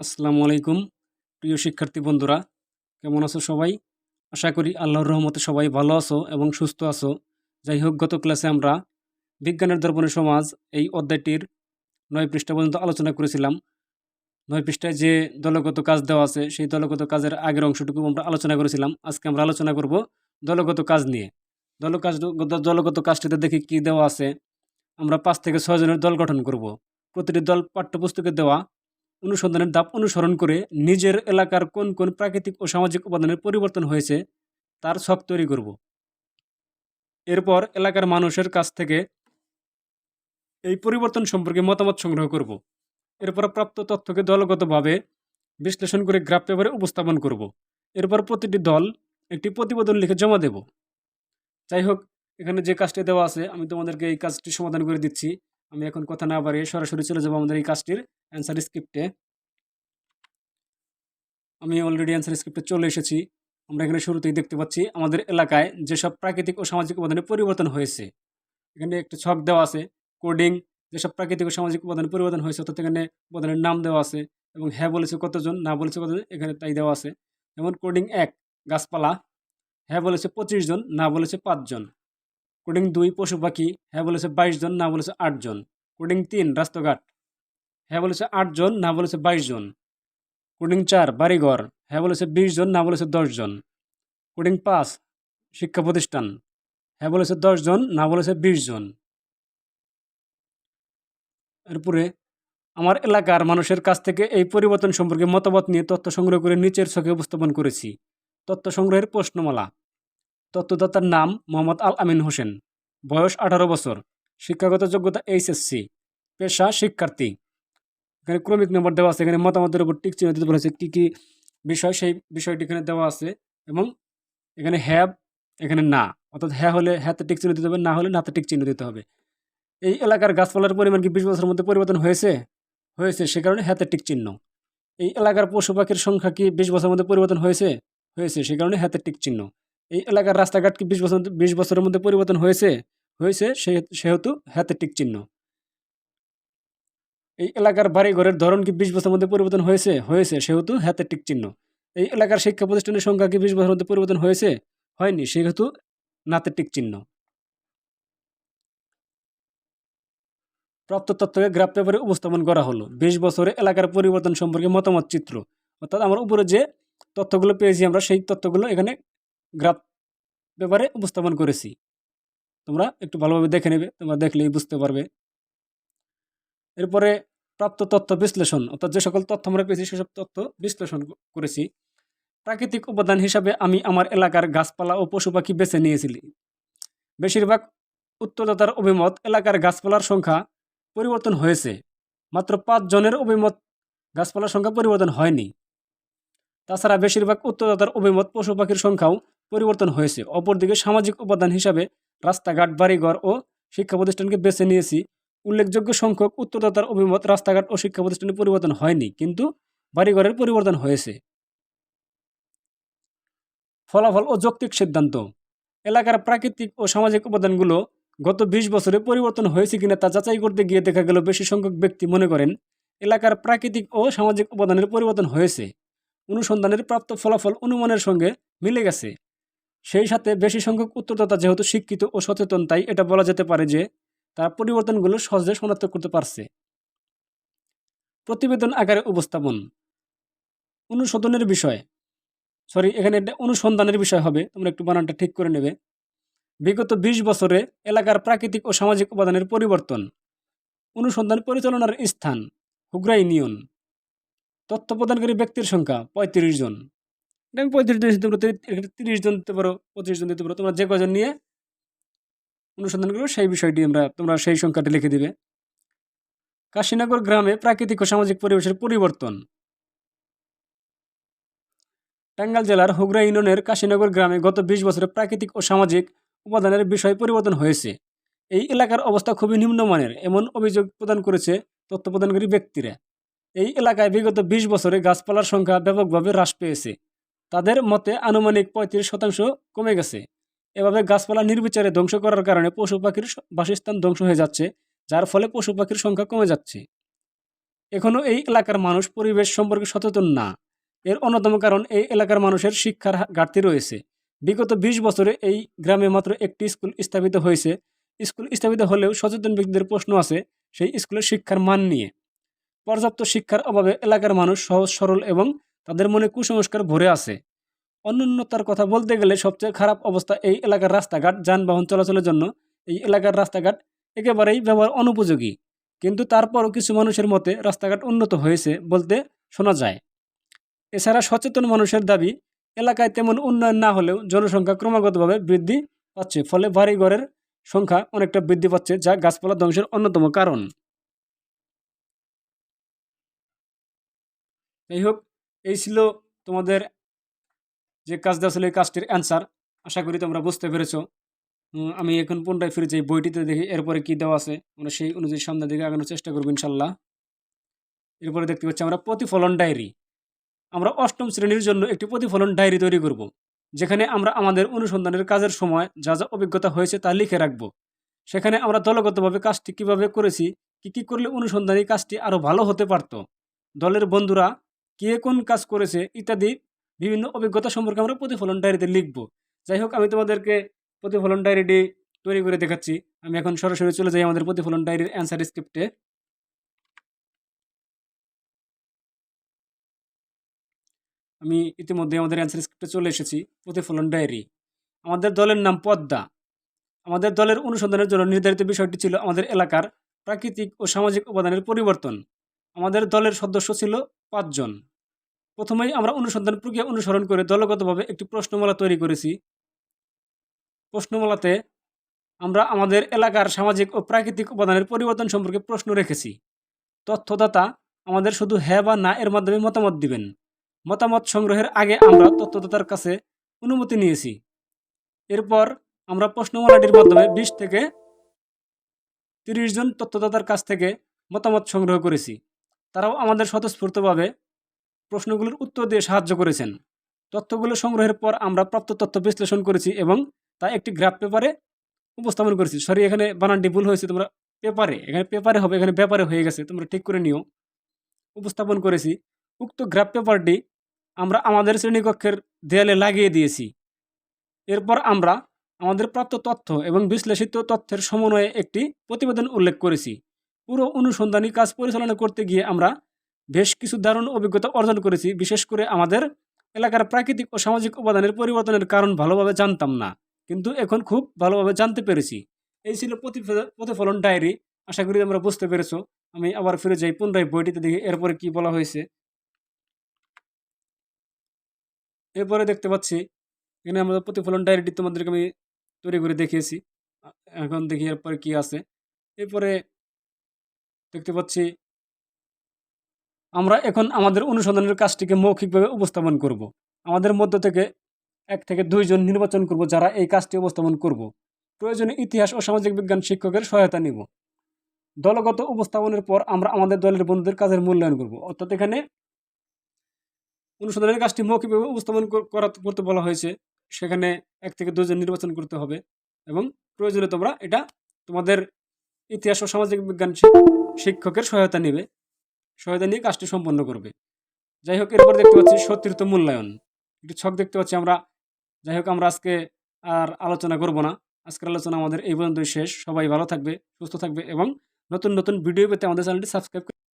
আসসালামু আলাইকুম, প্রিয় শিক্ষার্থী বন্ধুরা। কেমন আছো সবাই? আশা করি আল্লাহর রহমতে সবাই ভালো আছো এবং সুস্থ আছো। যাই হোক, গত ক্লাসে আমরা বিজ্ঞানের দর্পণের সমাজ এই অধ্যায়টির নয় পৃষ্ঠা পর্যন্ত আলোচনা করেছিলাম। নয় পৃষ্ঠায় যে দলগত কাজ দেওয়া আছে, সেই দলগত কাজের আগের অংশটুকু আমরা আলোচনা করেছিলাম। আজকে আমরা আলোচনা করব দলগত কাজ নিয়ে। দল কাজ দলগত কাজটিতে দেখি কি দেওয়া আছে। আমরা পাঁচ থেকে ছয় জনের দল গঠন করব। প্রতিটি দল পাঠ্যপুস্তকে দেওয়া অনুসন্ধানের ধাপ অনুসরণ করে নিজের এলাকার কোন কোন প্রাকৃতিক ও সামাজিক উপাদানের পরিবর্তন হয়েছে, তার ছক তৈরি করব। এরপর এলাকার মানুষের কাছ থেকে এই পরিবর্তন সম্পর্কে মতামত সংগ্রহ করব। এরপর প্রাপ্ত তথ্যকে দলগতভাবে বিশ্লেষণ করে গ্রাফ পেপারে উপস্থাপন করব। এরপর প্রতিটি দল একটি প্রতিবেদন লিখে জমা দেব। যাই হোক, এখানে যে কাজটি দেওয়া আছে, আমি তোমাদেরকে এই কাজটি সমাধান করে দিচ্ছি। আমি এখন কথা না বাড়িয়ে সরাসরি চলে যাব আমাদের এই কাজটির অ্যান্সার স্ক্রিপ্টে আমি অলরেডি অ্যান্সার স্ক্রিপ্টে চলে এসেছি। আমরা এখানে শুরুতেই দেখতে পাচ্ছি, আমাদের এলাকায় যেসব প্রাকৃতিক ও সামাজিক উপাদানের পরিবর্তন হয়েছে, এখানে একটা ছক দেওয়া আছে কোডিং যেসব প্রাকৃতিক ও সামাজিক উপাদানের পরিবর্তন হয়েছে, অর্থাৎ এখানে উপাদানের নাম দেওয়া আছে, এবং হ্যাঁ বলেছে কতজন, না বলেছে কতজন, এখানে তাই দেওয়া আছে। যেমন কোডিং এক, গাছপালা হ্যাঁ বলেছে পঁচিশ জন, না বলেছে পাঁচজন কোডিং দুই পশু পাখি হ্যাঁ বলেছে বাইশ জন, না বলেছে আটজন কোডিং তিন, রাস্তাঘাট হ্যাঁ বলেছে আটজন না বলেছে বাইশ জন। কোডিং চার, বাড়িঘর হ্যাঁ বলেছে বিশ জন, না বলেছে দশ জন। কোডিং পাঁচ, শিক্ষা প্রতিষ্ঠান হ্যাঁ বলেছে দশ জন, না বলেছে বিশ জন। এরপরে, আমার এলাকার মানুষের কাছ থেকে এই পরিবর্তন সম্পর্কে মতামত নিয়ে তথ্য সংগ্রহ করে নিচের ছকে উপস্থাপন করেছি। তথ্য সংগ্রহের প্রশ্নমালা তথ্যদাতার নাম মোহাম্মদ আল আমিন হোসেন। বয়স আঠারো বছর। শিক্ষাগত যোগ্যতা এইচএসসি পেশা শিক্ষার্থী। এখানে ক্রমিক নম্বর দেওয়া আছে। এখানে মতামতের উপর টিক চিহ্ন দিতে বলেছে কী কী বিষয়, সেই বিষয়টি এখানে দেওয়া আছে এবং এখানে হ্যাব, এখানে না। অর্থাৎ হ্যাঁ হলে হ্যাঁতে টিক চিহ্ন দিতে হবে, না হলে নাতে টিক চিহ্ন দিতে হবে। এই এলাকার গাছপালার পরিমাণ কি বিশ বছরের মধ্যে পরিবর্তন হয়েছে? হয়েছে, সে কারণে হাতে টিক চিহ্ন। এই এলাকার পশু পাখির সংখ্যা কি বিশ বছরের মধ্যে পরিবর্তন হয়েছে? হয়েছে, সে কারণে হাতে টিক চিহ্ন। এই এলাকার রাস্তাঘাট কি বিশ বছর, বিশ বছরের মধ্যে পরিবর্তন হয়েছে? হয়েছে, সেহেতু হাতে টিক চিহ্ন। এই এলাকার বাড়ি ঘরের ধরন কি বিশ বছরের মধ্যে পরিবর্তন হয়েছে? হয়েছে, সেহেতু হাতে টিক চিহ্ন। এই এলাকার শিক্ষা প্রতিষ্ঠানের সংখ্যা কি বিশ বছরের মধ্যে পরিবর্তন হয়েছে? হয়নি, সেহেতু নাতে টিক চিহ্ন। প্রাপ্ত তথ্যকে গ্রাফ পেপারে উপস্থাপন করা হলো। বিশ বছরে এলাকার পরিবর্তন সম্পর্কে মতামত চিত্র। অর্থাৎ আমার উপরে যে তথ্যগুলো পেয়েছি আমরা, সেই তথ্যগুলো এখানে গ্রাফ ব্যাপারে উপস্থাপন করেছি। তোমরা একটু ভালোভাবে দেখে নেবে, তোমরা দেখলেই বুঝতে পারবে। এরপরে প্রাপ্ত তথ্য বিশ্লেষণ, অর্থাৎ যে সকল তথ্য আমরা পেয়েছি, সেসব তথ্য বিশ্লেষণ করেছি। প্রাকৃতিক উপাদান হিসাবে আমি আমার এলাকার গাছপালা ও পশু পাখি বেছে নিয়েছিলি। বেশিরভাগ উত্তরদাতার অভিমত, এলাকার গাছপালার সংখ্যা পরিবর্তন হয়েছে। মাত্র পাঁচ জনের অভিমত গাছপালার সংখ্যা পরিবর্তন হয়নি। তাছাড়া বেশিরভাগ উত্তরদাতার অভিমত পশু পাখির সংখ্যাও পরিবর্তন হয়েছে। অপরদিকে সামাজিক উপাদান হিসাবে রাস্তাঘাট, বাড়িঘর ও শিক্ষা প্রতিষ্ঠানকে বেছে নিয়েছি। উল্লেখযোগ্য সংখ্যক উত্তরদাতার অভিমত রাস্তাঘাট ও শিক্ষা প্রতিষ্ঠানে পরিবর্তন হয়নি, কিন্তু বাড়িঘরের পরিবর্তন হয়েছে। ফলাফল ও যৌক্তিক সিদ্ধান্ত। এলাকার প্রাকৃতিক ও সামাজিক উপাদানগুলো গত বিশ বছরে পরিবর্তন হয়েছে কিনা তা যাচাই করতে গিয়ে দেখা গেল বেশি সংখ্যক ব্যক্তি মনে করেন, এলাকার প্রাকৃতিক ও সামাজিক উপাদানের পরিবর্তন হয়েছে। অনুসন্ধানের প্রাপ্ত ফলাফল অনুমানের সঙ্গে মিলে গেছে। সেই সাথে বেশি সংখ্যক উত্তরদাতা যেহেতু শিক্ষিত ও সচেতন, তাই এটা বলা যেতে পারে যে তারা পরিবর্তনগুলো সহজে শনাক্ত করতে পারছে। প্রতিবেদন আকারে উপস্থাপন। অনুশোধনের বিষয়। সরি, এখানে এটা অনুসন্ধানের বিষয় হবে, তোমরা একটু বানানটা ঠিক করে নেবে। বিগত বিশ বছরে এলাকার প্রাকৃতিক ও সামাজিক উপাদানের পরিবর্তন। অনুসন্ধান পরিচালনার স্থান হুগরা ইউনিয়ন। তথ্য প্রদানকারী ব্যক্তির সংখ্যা, পঁয়ত্রিশ জন। এটা আমি পঁয়ত্রিশ জন দিতে পারো তিরিশ জন দিতে পারো, পঁচিশ জন দিতে পারো। তোমরা যে কজন নিয়ে অনুসন্ধান করবে, সেই বিষয়টি আমরা, তোমরা সেই সংখ্যাটি লিখে দিবে। কাশীনগর গ্রামে প্রাকৃতিক ও সামাজিক পরিবেশের পরিবর্তন। টাঙ্গাইল জেলার হুগরা ইউনিয়নের কাশীনগর গ্রামে গত বিশ বছরে প্রাকৃতিক ও সামাজিক উপাদানের বিষয় পরিবর্তন হয়েছে। এই এলাকার অবস্থা খুবই নিম্নমানের, এমন অভিযোগ প্রদান করেছে তথ্য প্রদানকারী ব্যক্তিরা। এই এলাকায় বিগত বিশ বছরে গাছপালার সংখ্যা ব্যাপকভাবে হ্রাস পেয়েছে। তাদের মতে আনুমানিক পঁয়ত্রিশ শতাংশ কমে গেছে। এভাবে গাছপালা নির্বিচারে ধ্বংস করার কারণে পশু পাখির বাসস্থান ধ্বংস হয়ে যাচ্ছে, যার ফলে পশু পাখির সংখ্যা কমে যাচ্ছে। এখনও এই এলাকার মানুষ পরিবেশ সম্পর্কে সচেতন না। এর অন্যতম কারণ এই এলাকার মানুষের শিক্ষার ঘাটতি রয়েছে। বিগত বিশ বছরে এই গ্রামে মাত্র একটি স্কুল স্থাপিত হয়েছে। স্কুল স্থাপিত হলেও সচেতন ব্যক্তিদের প্রশ্ন আছে, সেই স্কুলের শিক্ষার মান নিয়ে। পর্যাপ্ত শিক্ষার অভাবে এলাকার মানুষ সহজ, সরল এবং তাদের মনে কুসংস্কার ভরে আছে অন্যান্যতার কথা বলতে গেলে সবচেয়ে খারাপ অবস্থা এই এলাকার রাস্তাঘাট, যানবাহন চলাচলের জন্য এই এলাকার রাস্তাঘাট একেবারেই ব্যবহার অনুপযোগী। কিন্তু তারপরও কিছু মানুষের মতে রাস্তাঘাট উন্নত হয়েছে বলতে শোনা যায়। এছাড়া সচেতন মানুষের দাবি, এলাকায় তেমন উন্নয়ন না হলেও জনসংখ্যা ক্রমাগতভাবে বৃদ্ধি পাচ্ছে, ফলে বাড়িঘরের সংখ্যা অনেকটা বৃদ্ধি পাচ্ছে, যা গাছপালা ধ্বংসের অন্যতম কারণ। যাই হোক এই ছিল তোমাদের যে কাজ দেওয়া ছিল এই কাজটির অ্যান্সার আশা করি তোমরা বুঝতে পেরেছ। আমি এখন পুনরায় ফিরে যাই বইটিতে, দেখি এরপরে কি দেওয়া আছে। আমরা সেই অনুযায়ী সামনের দিকে আগানোর চেষ্টা করব ইনশাল্লাহ এরপরে দেখতে পাচ্ছি আমরা প্রতিফলন ডায়েরি। আমরা অষ্টম শ্রেণির জন্য একটি প্রতিফলন ডায়েরি তৈরি করব, যেখানে আমরা আমাদের অনুসন্ধানের কাজের সময় যা যা অভিজ্ঞতা হয়েছে তা লিখে রাখব। সেখানে আমরা দলগতভাবে কাজটি কীভাবে করেছি, কি কি করলে অনুসন্ধানী কাজটি আরও ভালো হতে পারত। দলের বন্ধুরা কে কোন কাজ করেছে ইত্যাদি বিভিন্ন অভিজ্ঞতা সম্পর্কে আমরা প্রতিফলন ডায়েরিতে লিখব। যাই হোক, আমি তোমাদেরকে প্রতিফলন ডায়েরিটি তৈরি করে দেখাচ্ছি। আমি এখন সরাসরি চলে যাই আমাদের প্রতিফলন ডায়েরির অ্যান্সার স্ক্রিপ্টে আমি ইতিমধ্যে আমাদের অ্যান্সার স্ক্রিপ্টে চলে এসেছি, প্রতিফলন ডায়েরি। আমাদের দলের নাম পদ্মা। আমাদের দলের অনুসন্ধানের জন্য নির্ধারিত বিষয়টি ছিল আমাদের এলাকার প্রাকৃতিক ও সামাজিক উপাদানের পরিবর্তন। আমাদের দলের সদস্য ছিল পাঁচজন। প্রথমেই আমরা অনুসন্ধান প্রক্রিয়া অনুসরণ করে দলগতভাবে একটি প্রশ্নমালা তৈরি করেছি। প্রশ্নমালাতে আমরা আমাদের এলাকার সামাজিক ও প্রাকৃতিক উপাদানের পরিবর্তন সম্পর্কে প্রশ্ন রেখেছি। তথ্যদাতা আমাদের শুধু হ্যাঁ বা না এর মাধ্যমে মতামত দিবেন। মতামত সংগ্রহের আগে আমরা তথ্যদাতার কাছে অনুমতি নিয়েছি। এরপর আমরা প্রশ্নমালাটির মাধ্যমে বিশ থেকে তিরিশ জন তথ্যদাতার কাছ থেকে মতামত সংগ্রহ করেছি। তারাও আমাদের স্বতঃস্ফূর্তভাবে প্রশ্নগুলোর উত্তর দিয়ে সাহায্য করেছেন। তথ্যগুলো সংগ্রহের পর আমরা প্রাপ্ত তথ্য বিশ্লেষণ করেছি এবং তা একটি গ্রাফ পেপারে উপস্থাপন করেছি। সরি, এখানে বানানটি ভুল হয়েছে, তোমরা পেপারে, এখানে পেপারে হবে, এখানে ব্যাপারে হয়ে গেছে, তোমরা ঠিক করে নিও। উপস্থাপন করেছি। উক্ত গ্রাফ পেপারটি আমরা আমাদের শ্রেণীকক্ষের দেয়ালে লাগিয়ে দিয়েছি। এরপর আমরা আমাদের প্রাপ্ত তথ্য এবং বিশ্লেষিত তথ্যের সমন্বয়ে একটি প্রতিবেদন উল্লেখ করেছি। পুরো অনুসন্ধানী কাজ পরিচালনা করতে গিয়ে আমরা বেশ কিছু দারুণ অভিজ্ঞতা অর্জন করেছি, বিশেষ করে আমাদের এলাকার প্রাকৃতিক ও সামাজিক উপাদানের পরিবর্তনের কারণ ভালোভাবে জানতাম না, কিন্তু এখন খুব ভালোভাবে জানতে পেরেছি। এই ছিল প্রতিফলন ডায়েরি, আশা করি তোমরা বুঝতে পেরেছ। আমি আবার ফিরে যাই পুনরায় বইটিতে দেখি এরপরে কি বলা হয়েছে। এরপরে দেখতে পাচ্ছি, এখানে আমাদের প্রতিফলন ডায়েরিটি তোমাদেরকে আমি তৈরি করে দেখিয়েছি। এখন দেখি এরপরে কি আছে। এরপরে দেখতে পাচ্ছি আমরা এখন আমাদের অনুসন্ধানের কাজটিকে মৌখিকভাবে উপস্থাপন করব। আমাদের মধ্য থেকে এক থেকে দুইজন নির্বাচন করব যারা এই কাজটি উপস্থাপন করব। প্রয়োজনে ইতিহাস ও সামাজিক বিজ্ঞান শিক্ষকের সহায়তা নিব। দলগত উপস্থাপনের পর আমরা আমাদের দলের বন্ধুদের কাজের মূল্যায়ন করব। অর্থাৎ এখানে অনুসন্ধানের কাজটি মৌখিকভাবে উপস্থাপন করা করতে বলা হয়েছে। সেখানে এক থেকে দুজন নির্বাচন করতে হবে এবং প্রয়োজনে তোমরা এটা তোমাদের ইতিহাস ও সামাজিক বিজ্ঞান শিক্ষকের সহায়তা নেবে। সহায়তা নিয়ে কাজটি সম্পন্ন করবে। যাই হোক, এরপর দেখতে পাচ্ছি সতীর্থ মূল্যায়ন। একটি ছক দেখতে পাচ্ছি আমরা। যাই হোক, আমরা আজকে আর আলোচনা করব না। আজকের আলোচনা আমাদের এই পর্যন্তই শেষ। সবাই ভালো থাকবে, সুস্থ থাকবে এবং নতুন নতুন ভিডিও পেতে আমাদের চ্যানেলটি সাবস্ক্রাইব